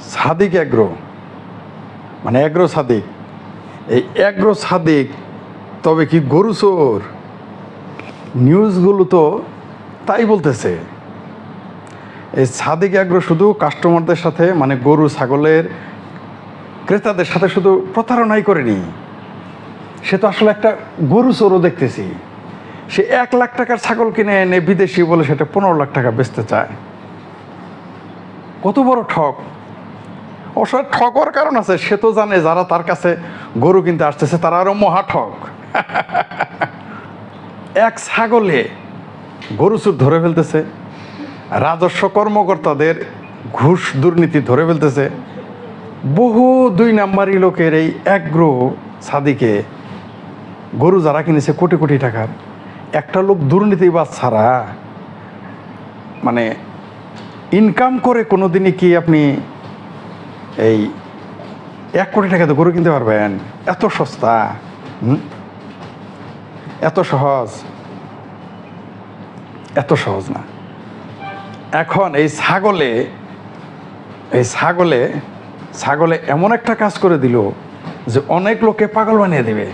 Sadiq agro মানে agro Sadiq. এই agro Sadiq, তবে কি গরু চোর? নিউজগুলো তো তাই বলতেছে। এই সাদিক অ্যাগ্রো শুধু কাস্টমারদের সাথে মানে গরু, ছাগলের ক্রেতাদের সাথে শুধু প্রতারণাই করেনি। সে তো আসলে একটা গরু চোরও দেখতেছি। সে এক লাখ টাকার ছাগল কিনে এনে বিদেশি বলে সেটা পনেরো লাখ টাকা বেচতে চায়। কত বড় ঠক অবশ্য ঠকর কারণ আছে, সে তো জানে যারা তার কাছে গরু কিনতে আসতেছে, তারা আরও মহা ঠক এক ছাগলে গরু চুর ধরে ফেলতেছে, রাজস্ব কর্মকর্তাদের ঘুষ দুর্নীতি ধরে ফেলতেছে, বহু দুই নাম্বারই লোকের এই অ্যাগ্রো সাদিকে গরু যারা কিনেছে কোটি কোটি টাকার, একটা লোক দুর্নীতিবাজ ছাড়া মানে ইনকাম করে কোনো দিনই কি আপনি এই এক কোটি টাকাতে গরু কিনতে পারবেন। এত সস্তা? এত সহজ। এত সহজ না। এখন এই ছাগলে এই ছাগলে ছাগলে এমন একটা কাজ করে দিল যে অনেক লোকে পাগল বানিয়ে দেবে।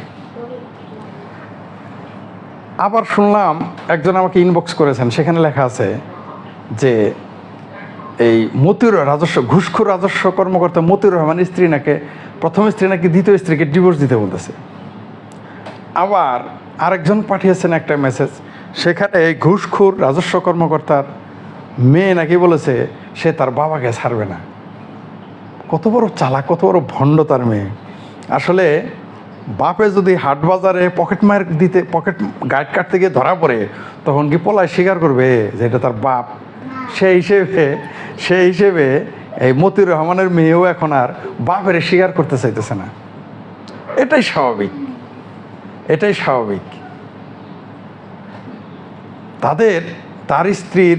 আবার শুনলাম একজন আমাকে ইনবক্স করেছেন, সেখানে লেখা আছে যে এই মতিউর রাজস্ব, ঘুষখোর রাজস্ব কর্মকর্তা মতিউর রহমানের স্ত্রী নাকি, প্রথম স্ত্রী নাকি দ্বিতীয় স্ত্রীকে ডিভোর্স দিতে বলতেছে। আবার আরেকজন পাঠিয়েছেন একটা মেসেজ সেখানে এই ঘুষখোর রাজস্ব কর্মকর্তার মেয়ে নাকি বলেছে, সে তার বাবাকে ছাড়বে না। কত বড় চালাক, কত বড় ভণ্ড তার মেয়ে। আসলে বাপে যদি হাট বাজারে পকেট মার দিতে পকেট গাইড কাটতে গিয়ে ধরা পড়ে, তখন কি পলায় স্বীকার করবে যে এটা তার বাপ? সেই হিসেবে সেই হিসেবে এই মতিউর রহমানের মেয়েও এখন আর বাপের স্বীকার করতে চাইতেছে না। এটাই স্বাভাবিক। এটাই স্বাভাবিক। তাদের, তার স্ত্রীর,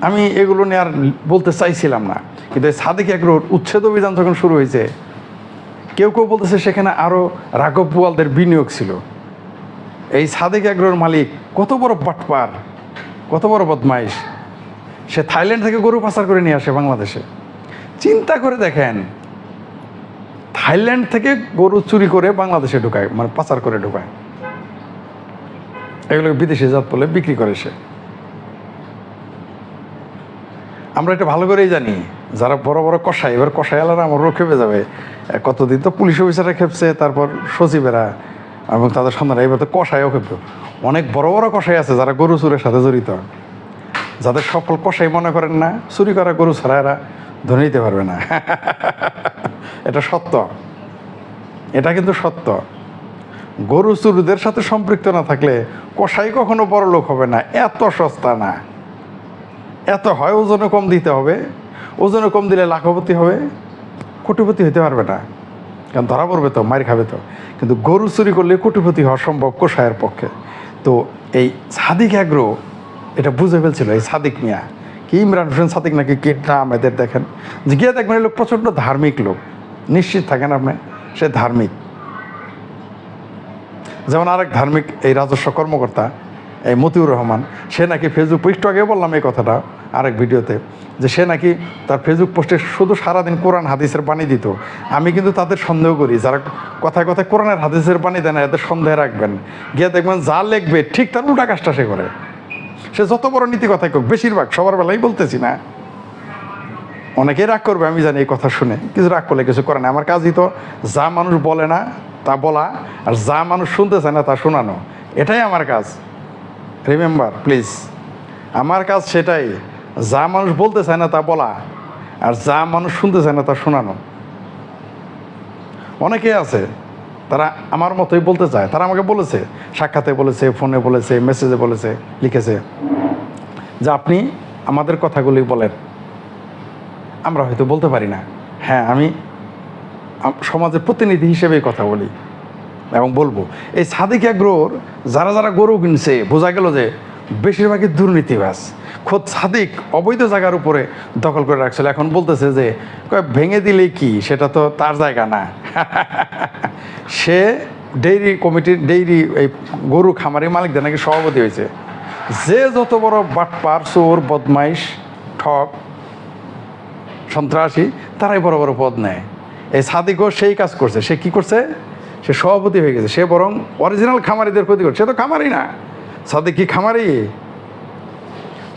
আমি এগুলো নিয়ে আর বলতে চাইছিলাম না। কিন্তু সাদিক একরোর উচ্ছেদ অভিযান যখন শুরু হয়েছে, কেউ কেউ বলতেছে সেখানে আরও রাঘব বোয়ালদের বিনিয়োগ ছিল। এই সাদেক এগ্রোর মালিক কত বড় বাটপার, কত বড় বদমাইশ। সে থাইল্যান্ড থেকে গরু পাচার করে নিয়ে আসে বাংলাদেশে। চিন্তা করে দেখেন, থাইল্যান্ড থেকে গরু চুরি করে বাংলাদেশে ঢুকায় মানে পাচার করে ঢুকায়। এগুলো বিদেশি জাত বলে বিক্রি করে সে। আমরা এটা ভালো করেই জানি, যারা বড় বড় কষাই এবার কষাই আলারা আমারও খেপে যাবে। কতদিন তো পুলিশ অফিসাররা খেপছে, তারপর সচিবেরা এবং তাদের সন্ধান এবার তো কষাইও খেপবে অনেক বড় বড় কষাই আছে যারা গরু চুরের সাথে জড়িত। যাদের সফল কষাই মনে করেন না, চুরি করা গরু ছাড়া এরা ধরে নিতে পারবে না। এটা সত্য। এটা কিন্তু সত্য। গরু চুরুদের সাথে সম্পৃক্ত না থাকলে কষাই কখনো বড় লোক হবে না, এত সস্তা না। এত হয় ওজনে কম দিতে হবে ওজনে কম দিলে লাখপতি হবে, কোটিপতি হতে পারবে না। কারণ ধরা পড়বে তো, মার খাবে তো। কিন্তু গরু চুরি করলে কোটিপতি হওয়া সম্ভব কোষায়ের পক্ষে। তো এই সাদিক অ্যাগ্রো এটা বুঝে ফেলছিল এই সাদিক মিয়া। কি ইমরান হোসেন সাদিক নাকি কি নাম এদের দেখেন। যে গিয়ে দেখবেন এই লোক প্রচণ্ড ধার্মিক লোক। নিশ্চিত থাকেন আপনি, সে ধার্মিক। যেমন আরেক ধার্মিক, এই রাজস্ব কর্মকর্তা, এই মতিউর রহমান, সে নাকি ফেসবুক একটু আগে বললাম এই কথাটা আরেক ভিডিওতে, যে সে নাকি তার ফেসবুক পোস্টে শুধু সারাদিন কোরআন, হাদিসের বাণী দিত। আমি কিন্তু তাদের সন্দেহ করি, যারা কথায় কথায় কোরআনের, হাদিসের বাণী দেয় না, এদের সন্দেহ রাখবেন। গিয়ে দেখবেন যা লিখবে, ঠিক তার উল্টা কাজটা সে করে। সে যত বড় নীতি কথাই হোক বেশিরভাগ সবার বেলাই বলতেছি না। অনেকেই রাগ করবে, আমি জানি এই কথা শুনে। কিছু রাগ করলে কিছু করে না। আমার কাজই তো যা মানুষ বলে না, তা বলা, আর যা মানুষ শুনতে চায় না, তা শোনানো। এটাই আমার কাজ। রিমেম্বার প্লিজ আমার কাজ সেটাই, যা মানুষ বলতে চায় না, তা বলা, আর যা মানুষ শুনতে চায় না, তা শোনানো। অনেকে আছে তারা আমার মতোই বলতে চায়। তারা আমাকে বলেছে, সাক্ষাতে বলেছে, ফোনে বলেছে মেসেজে বলেছে, লিখেছে যে আপনি আমাদের কথাগুলি বলেন। আমরা হয়তো বলতে পারি না। হ্যাঁ আমি সমাজের প্রতিনিধি হিসেবে কথা বলি এবং বলব। এই সাদিক অ্যাগ্রোর যারা যারা গরু কিনছে, বোঝা গেল যে বেশিরভাগই দুর্নীতিবাজ। খোদ সাদিক অবৈধ জায়গার উপরে দখল করে রাখছিল। এখন বলতেছে যে ভেঙে দিলে কি? সেটা তো তার জায়গা না। সে ডেইরি কমিটির, ডেইরি এই গরু খামারি মালিকদের নাকি সভাপতি হয়েছে। যে যত বড় বাটপার চোর, বদমাইশ ঠক সন্ত্রাসী, তারাই বড় বড় পদ নেয়। এই সাদিকও সেই কাজ করছে। সে কি করছে? সে সভাপতি হয়ে গেছে। সে বরং অরিজিনাল খামারিদের ক্ষতি করছে। সে তো খামারি না। সাদিক কি খামারি?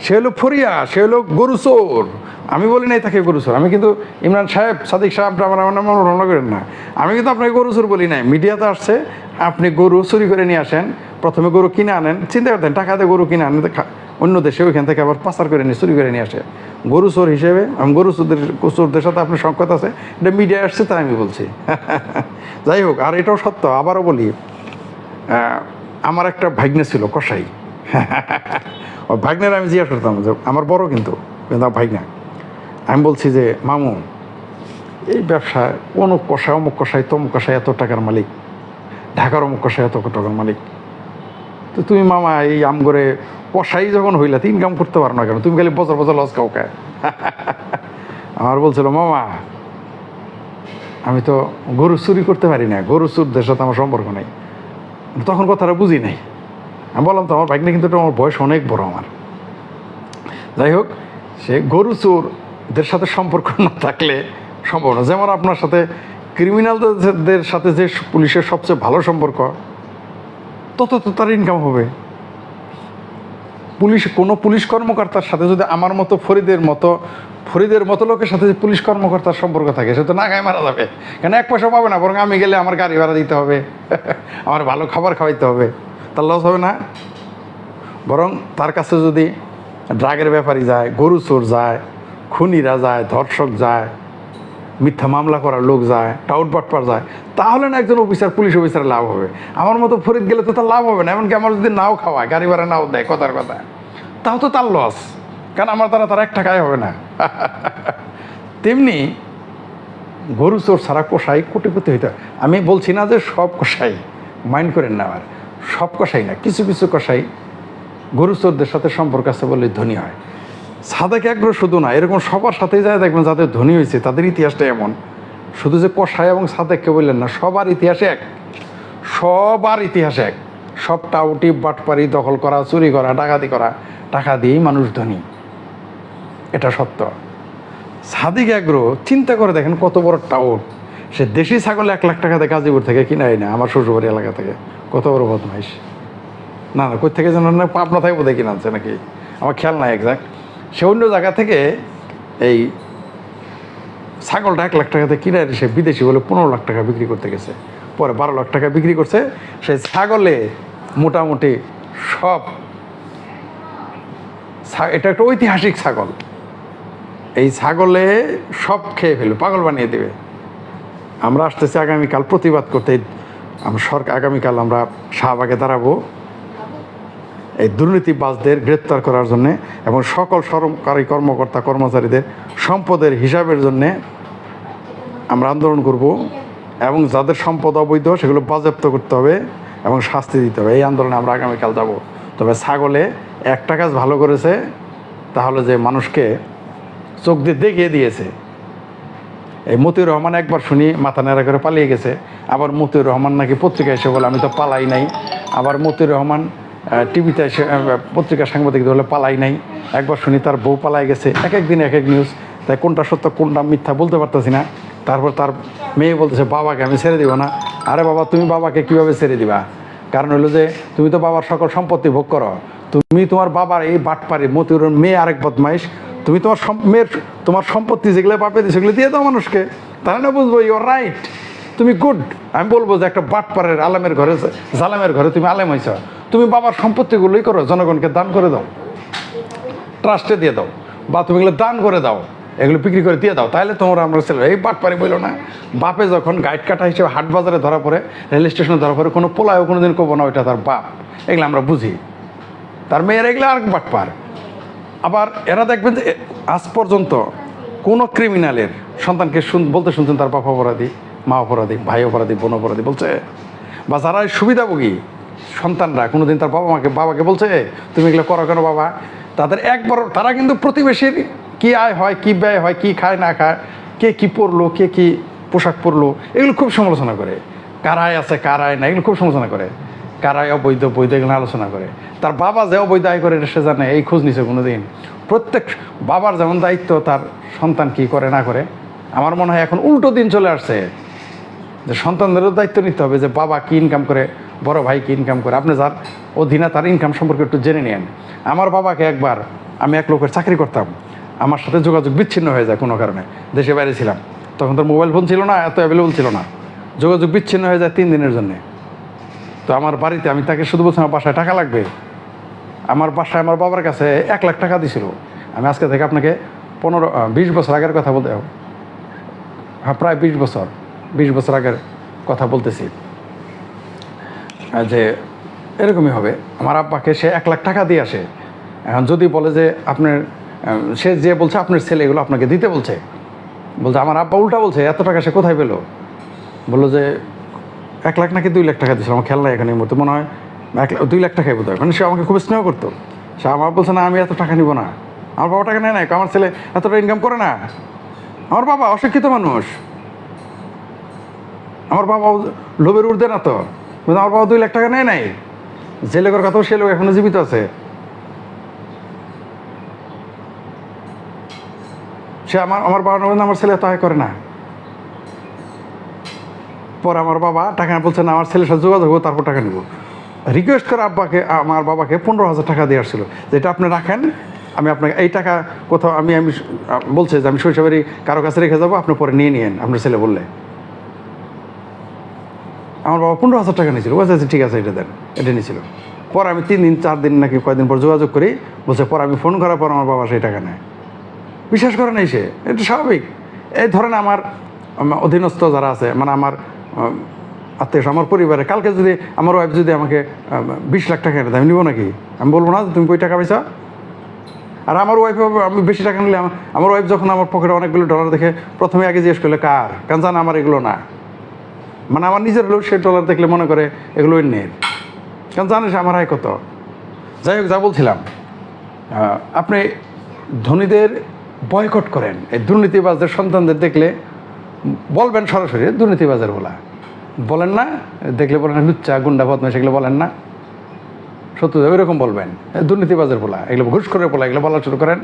সে হলো ফরিয়া, সে হলো গরু চোর। আমি বলি, নাই তাকে গরু চোর। আমি কিন্তু ইমরান সাহেব, সাদিক সাহেব আমার আমার করেন না। আমি কিন্তু আপনাকে গরু চোর বলি নাই। মিডিয়াতে আসছে, আপনি গরু চুরি করে নিয়ে আসেন, প্রথমে গরু কিনে আনেন। চিন্তা করতেন টাকাতে গরু কিনে আনেন অন্য দেশে ওইখান থেকে আবার পাচার করে নিয়ে, চুরি করে নিয়ে আসে। গরু চোর হিসেবে, আমি গরু চোরদের চোরদের সাথে আপনার সংকট আছে, এটা মিডিয়ায় আসছে, তাই আমি বলছি। যাই হোক, আর এটাও সত্য, আবারও বলি আমার একটা ভাগ্নে ছিল, কসাই। ও ভাগ্নের আমি জিজ্ঞাসা করতাম যে আমার বড় কিন্তু কিন্তু আমার ভাগ্না। আমি বলছি যে, মামু, এই ব্যবসা অমুক কষায় অমুক কষায়, তমুক কষায় এত টাকার মালিক। ঢাকার অমুক কষায় এত টাকার মালিক। তো তুমি মামা, এই আম করে কষাই যখন হইলা, তো ইনকাম করতে পারো না কেন? তুমি খালি বছর বছর লস খাও আমার বলছিল, মামা, আমি তো গরু চুরি করতে পারি না। গরু চুরদের সাথে আমার সম্পর্ক নেই। তখন কথাটা বুঝি নাই। আমি বললাম তো আমার ভাগ্নে কিন্তু একটু আমার বয়স অনেক বড় আমার। যাই হোক, সে গরু চোরদের সাথে সম্পর্ক না থাকলে সম্ভব না। যেমন আপনার সাথে ক্রিমিনালদের সাথে যে পুলিশের সবচেয়ে ভালো সম্পর্ক, তত তো তার ইনকাম হবে। পুলিশ, কোনো পুলিশ কর্মকর্তার সাথে যদি আমার মতো ফরিদের মতো ফরিদের মতো লোকের সাথে যে পুলিশ কর্মকর্তার সম্পর্ক থাকে, সে তো না গায়ে মারা যাবে। কেন এক পয়সা পাবে না, বরং আমি গেলে আমার গাড়ি ভাড়া দিতে হবে, আমার ভালো খাবার খাওয়াইতে হবে। তার লস হবে না। বরং তার কাছে যদি ড্রাগের ব্যাপারী যায়, গরু চোর যায়, খুনিরা যায়, ধর্ষক যায়, মিথ্যা মামলা করার লোক যায় টাউট বাটপার যায়, তাহলে না একজন অফিসার, পুলিশ অফিসারের লাভ হবে। আমার মতো ফরিদ গেলে তো তার লাভ হবে না, এমনকি আমার যদি নাও খাওয়ায়, গাড়ি ভাড়া নাও দেয়, কথার কথা, তাও তো তার লস কারণ আমার দ্বারা তার এক টাকায় হবে না। তেমনি গরু চোর ছাড়া কষাই কোটিপতি হইতে। আমি বলছি না যে সব কষাই মাইন্ড করেন না আমার। সব কষাই না, কিছু কিছু কষাই। গরু চোরদের সাথে সম্পর্ক আছে বলে ধনী হয়। সাদেক আগ্রহ শুধু না, এরকম সবার সাথেই যায় দেখবেন যাদের ধনী হয়েছে, তাদের ইতিহাসটা এমন। শুধু যে কষাই এবং সাদেককে বললেন না, সবার ইতিহাস এক। সবার ইতিহাস এক। সব টাউটি বাটপারি দখল করা, চুরি করা, ডাকাতি করা, টাকা দিয়েই মানুষ ধনী। এটা সত্য। সাদিক আগ্রহ চিন্তা করে দেখেন কত বড় টাউট সে দেশি ছাগল এক লাখ টাকাতে গাজীপুর থেকে কিনাই না আমার শ্বশুরবাড়ি এলাকা থেকে। কত বড় বদমাইশ? না না কোথা থেকে জানেন না পাবনা থেকে বোধহয় কিনে নাকি? আমার খেয়াল নাই একজাক্ট সে অন্য জায়গা থেকে এই ছাগলটা এক লাখ টাকাতে কিনে এনে সে বিদেশি বলে পনেরো লাখ টাকা বিক্রি করতে গেছে। পরে বারো লাখ টাকা বিক্রি করছে সেই ছাগলে মোটামুটি সব এটা একটা ঐতিহাসিক ছাগল। এই ছাগলে সব খেয়ে ফেলবে, পাগল বানিয়ে দেবে। আমরা আসতেছি আগামীকাল প্রতিবাদ করতে আমরা সরকার, আগামীকাল আমরা শাহবাগে দাঁড়াবো। এই দুর্নীতিবাজদের গ্রেপ্তার করার জন্যে এবং সকল সরকারি কর্মকর্তা, কর্মচারীদের সম্পদের হিসাবের জন্যে আমরা আন্দোলন করব এবং যাদের সম্পদ অবৈধ সেগুলো বাজেপ্ত করতে হবে এবং শাস্তি দিতে হবে। এই আন্দোলনে আমরা আগামীকাল যাব। তবে ছাগলে একটা কাজ ভালো করেছে তাহলে যে মানুষকে চোখ দিয়ে দেখিয়ে দিয়েছে এই মতিউর রহমান একবার শুনি মাথা নেড়া করে পালিয়ে গেছে। আবার মতিউর রহমান নাকি পত্রিকায় এসে বলে, আমি তো পালাই নাই। আবার মতিউর রহমান টিভিতে এসে পত্রিকা সাংবাদিক বলে পালাই নাই। একবার শুনি তার বউ পালাই গেছে। এক এক দিন এক এক নিউজ তাই কোনটা সত্য, কোনটা মিথ্যা বলতে পারতেছি না। তারপর তার মেয়ে বলতেছে, বাবাকে আমি ছেড়ে দিব না। আরে বাবা, তুমি বাবাকে কীভাবে ছেড়ে দিবা? কারণ হলো যে, তুমি তো বাবার সকল সম্পত্তি ভোগ করো। তুমি তোমার বাবার এই বাটপারি মতিউর মেয়ে আরেক বদমাইশ তুমি তোমার মেয়ের তোমার সম্পত্তি যেগুলো দিয়ে সেগুলো দিয়ে দাও মানুষকে। তাহলে না বুঝব ইউর রাইট তুমি গুড আমি বলব যে একটা বাটপাড়ের আলেমের ঘরে, জালামের ঘরে তুমি আলেম হয়েছ তুমি বাবার সম্পত্তিগুলোই করো, জনগণকে দান করে দাও। ট্রাস্টে দিয়ে দাও। বা তুমি এগুলো দান করে দাও। এগুলো বিক্রি করে দিয়ে দাও। তাহলে তোমরা আমরা ছেলে, এই বাটপারি বলল না। বাপে যখন গাইড কাটা হিসেবে হাট বাজারে ধরা পড়ে, রেল স্টেশনে ধরা পড়ে, কোনো পোলায়ও কোনো দিন করব না ওইটা তার বাপ। এগুলো আমরা বুঝি। তার মেয়ের এগুলো আর বাটপার আবার এরা দেখবেন যে আজ পর্যন্ত কোনো ক্রিমিনালের সন্তানকে শুন, বলতে শুনছেন তার বাবা অপরাধী, মা অপরাধী, ভাই অপরাধী, বোন অপরাধী, বলছে, বা যারা সুবিধাভোগী সন্তানরা, কোনোদিন তার বাবা মাকে, বাবাকে বলছে, তুমি এগুলো করো কেন বাবা? তাদের একবার, তারা কিন্তু প্রতিবেশীর কি আয় হয়, কি ব্যয় হয়, কি খায়, না খায়, কে কি পরলো, কে কি পোশাক পরলো, এগুলো খুব সমালোচনা করে। কার আয় আছে, কার আয় না এগুলো খুব সমালোচনা করে। কারাই অবৈধ, বৈধ এগুলো আলোচনা করে। তার বাবা যে অবৈধ আয় করে সে জানে, এই খোঁজ নিছে কোনো দিন প্রত্যেক বাবার যেমন দায়িত্ব, তার সন্তান কি করে, না করে, আমার মনে হয় এখন উল্টো দিন চলে আসছে। যে সন্তানদেরও দায়িত্ব নিতে হবে যে বাবা কি ইনকাম করে, বড় ভাই কি ইনকাম করে। আপনি যার অধীনে তার ইনকাম সম্পর্কে একটু জেনে নেন আমার বাবাকে একবার আমি এক লোকের চাকরি করতাম। আমার সাথে যোগাযোগ বিচ্ছিন্ন হয়ে যায় কোনো কারণে। দেশে বাইরে ছিলাম। তখন তো মোবাইল ফোন ছিল না, এত অ্যাভেলেবল ছিল না। যোগাযোগ বিচ্ছিন্ন হয়ে যায় তিন দিনের জন্যে। তো আমার বাড়িতে আমি তাকে শুধু বলছি, আমার বাসায় টাকা লাগবে? আমার বাসায় আমার বাবার কাছে এক লাখ টাকা দিছিল। আমি আজকে থেকে আপনাকে পনেরো বিশ বছর আগের কথা বলতে হ্যাঁ প্রায় বিশ বছর বিশ বছর আগের কথা বলতেছি। যে এরকমই হবে। আমার আব্বাকে সে এক লাখ টাকা দিয়ে আসে। এখন যদি বলে যে আপনার সে যে বলছে আপনার ছেলে এগুলো আপনাকে দিতে বলছে বলছে, আমার আব্বা উল্টা বলছে, এত টাকা সে কোথায় পেল? বলল যে এক লাখ নাকি দুই লাখ টাকা দিয়েছিল, আমার খেয়াল নাই এখানে এই মুহূর্তে, মনে হয় এক লাখ দুই লাখ টাকাই বোধ হয় মানে সে আমাকে খুব স্নেহ করতো। সে আমার বলছে, না, আমি এত টাকা নিব না। আমার বাবা টাকা নেয় না আমার ছেলে এতটা ইনকাম করে না। আমার বাবা অশিক্ষিত মানুষ। আমার বাবা লোভের উর্ধে না তো কিন্তু আমার বাবা দুই লাখ টাকা নেয় নাই। যে লোকের কথাও সে লোক এখনও জীবিত আছে। সে আমার আমার বাবা আমার ছেলে এত আয় করে না। পরে আমার বাবা টাকা বলছে না আমার ছেলের সাথে যোগাযোগ তারপর টাকা নেব। রিকোয়েস্ট করে আব্বাকে আমার বাবাকে পনেরো হাজার টাকা দিয়ে আসছিল। যেটা আপনি রাখেন আমি আপনাকে এই টাকা কোথাও আমি আমি বলছে যে আমি শৈশবেরই কারও কাছে রেখে যাব আপনি পরে নিয়ে নিয়েন। আপনার ছেলে বললে। আমার বাবা পনেরো হাজার টাকা নিয়েছিল। বলছে আচ্ছা, ঠিক আছে এটা দেন। এটা নিয়েছিল। পরে আমি তিন দিন চার দিন নাকি কয়েকদিন পর যোগাযোগ করি বলছে পরে আমি ফোন করার পর আমার বাবা সেই টাকা নেয়। বিশ্বাস করে নাই সে। এটা স্বাভাবিক। এই ধরেন আমার অধীনস্থ যারা আছে মানে আমার আত্মীয় আমার পরিবারে, কালকে যদি আমার ওয়াইফ যদি আমাকে বিশ লাখ টাকা এনে দেয়, আমি নিবো নাকি? আমি বলব না তুমি কই টাকা পয়সা আর আমার ওয়াইফ আমি বেশি টাকা নিলে আমার- ওয়াইফ যখন আমার পকেটে অনেকগুলো ডলার দেখে প্রথমে আগে জিজ্ঞেস করলে, কার? কারণ জানা আমার এগুলো না? মানে আমার নিজের লোক সে ডলার দেখলে মনে করে, এগুলো অন্যের। কারণ জানিস আমার আয় কত? যাই হোক, যা বলছিলাম আপনি ধনীদের বয়কট করেন। এই দুর্নীতিবাজদের সন্তানদের দেখলে বলবেন সরাসরি, দুর্নীতিবাজার বলা। বলেন না, দেখলে বলেন লুচ্চা, গুন্ডা বদমাশ এগুলো বলেন না। সত্যি ওইরকম বলবেন। দুর্নীতিবাজার বলা, এগুলো ঘুষ করে বলা, এগুলো বলা শুরু করেন।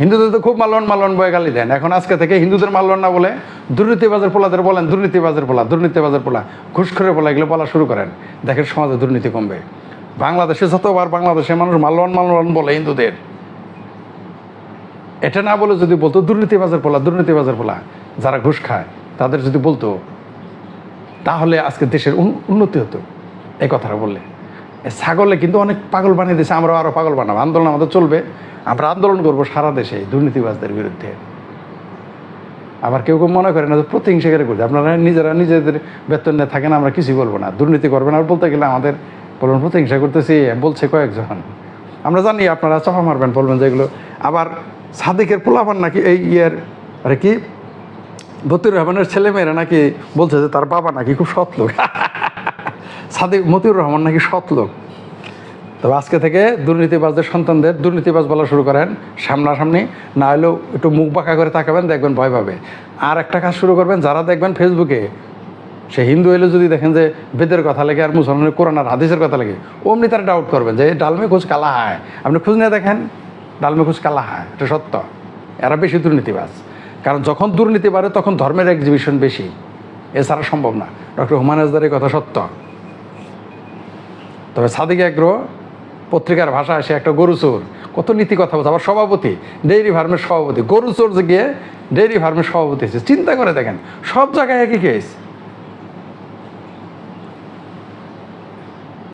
হিন্দুদের তো খুব মালন মালন বয়ে গালি দেন। এখন আজকে থেকে হিন্দুদের মালন না বলে দুর্নীতিবাজের পোলাদের বলেন, দুর্নীতিবাজার পোলা দুর্নীতিবাজার পোলা ঘুষ করে পোলা এগুলো বলা শুরু করেন। দেখেন সমাজে দুর্নীতি কমবে। বাংলাদেশে যতবার বাংলাদেশের মানুষ মালন মালন বলে হিন্দুদের, এটা না বলে যদি বলতো দুর্নীতিবাজের পোলা দুর্নীতিবাজের পোলা যারা ঘুষ খায়, তাদের যদি বলতো, তাহলে আজকে দেশের উন্নতি হতো। এই কথাটা বললে। ছাগলে কিন্তু অনেক পাগল বানিয়ে দিয়েছে আমরা আরও পাগল বানাবো। আন্দোলন আমাদের চলবে। আমরা আন্দোলন করব সারা দেশে দুর্নীতিবাজদের বিরুদ্ধে। আবার কেউ কেউ মনে করে না যে প্রতিহিংসা করে করছে। আপনারা নিজেরা নিজেদের বেতন নিয়ে থাকেন, আমরা কিছুই বলব না। দুর্নীতি করবেন আর বলতে গেলে আমাদের বলবেন প্রতিহিংসা করতেছি, বলছে কয়েকজন। আমরা জানি আপনারা চাপা মারবেন, বলবেন যেগুলো আবার সাদিকের পোলাপান নাকি এই ইয়ের, আরে কি? মতিউর রহমানের ছেলেমেয়েরা নাকি বলছে যে তার বাবা নাকি খুব সৎ লোক। সাদিক মতিউর রহমান নাকি সৎ লোক। তবে আজকে থেকে দুর্নীতিবাজদের সন্তানদের দুর্নীতিবাজ বলা শুরু করেন। সামনাসামনি না হলেও একটু মুখ বাঁকা করে তাকাবেন, দেখবেন ভয় পাবে। আর একটা কাজ শুরু করবেন, যারা দেখবেন ফেসবুকে, সে হিন্দু হলে যদি দেখেন যে বেদের কথা লেগে আর মুসলমানের কোরআন আর হাদিসের কথা লেগে, অমনি তারা ডাউট করবেন যে ডালমে খোঁজ কালা হায়? আপনি খোঁজ নিয়ে দেখেন, ডালমে খোঁজ কালা হায়, এটা সত্য। এরা বেশি দুর্নীতিবাজ। কারণ যখন দুর্নীতি বাড়ে, তখন ধর্মের এক্সিবিশন বেশি। এছাড়া সম্ভব না। ডক্টর হুমান আজদারের কথা সত্য। তবে সাদিক আগ্রহ, পত্রিকার ভাষা আসে একটা গরু চোর কত নীতি কথা বলছে। আবার সভাপতি ডেইরি ফার্মের সভাপতি। গরু চোর গিয়ে ডেইরি ফার্মের সভাপতি চিন্তা করে দেখেন, সব জায়গায় একই কেস